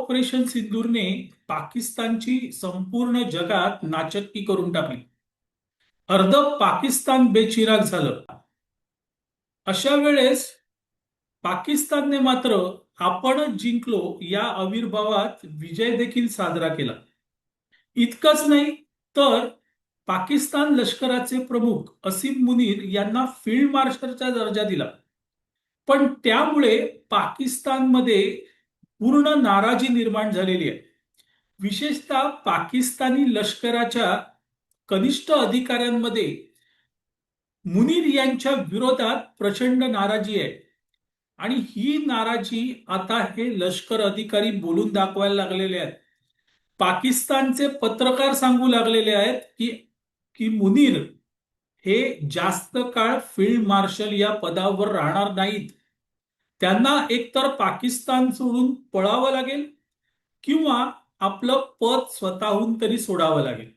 Operation सिंदूरने पाकिस्तानची संपूर्ण जगात नाचक्की करून टाकली. अर्ध पाकिस्तान बेचिराग झालं. अशा वेळेस पाकिस्तानने मात्र आपणच जिंकलो या आविर्भावात विजय देखील साजरा केला. इतकंच नाही तर पाकिस्तान लष्कराचे प्रमुख असीम मुनीर यांना फील्ड मार्शलचा दर्जा दिला. पण त्यामुळे पाकिस्तानमध्ये पूर्ण नाराजी निर्माण झालेली आहे. विशेषतः पाकिस्तानी लष्कराच्या कनिष्ठ अधिकाऱ्यांमध्ये मुनीर यांच्या विरोधात प्रचंड नाराजी आहे. आणि ही नाराजी आता हे लष्कर अधिकारी बोलून दाखवायला लागलेले आहेत. पाकिस्तानचे पत्रकार सांगू लागलेले आहेत की की मुनीर हे जास्त काळ फील्ड मार्शल या पदावर राहणार नाहीत. त्यांना एकतर पाकिस्तान सोडून पळावं लागेल किंवा आपलं पद स्वतःहून तरी सोडावं लागेल.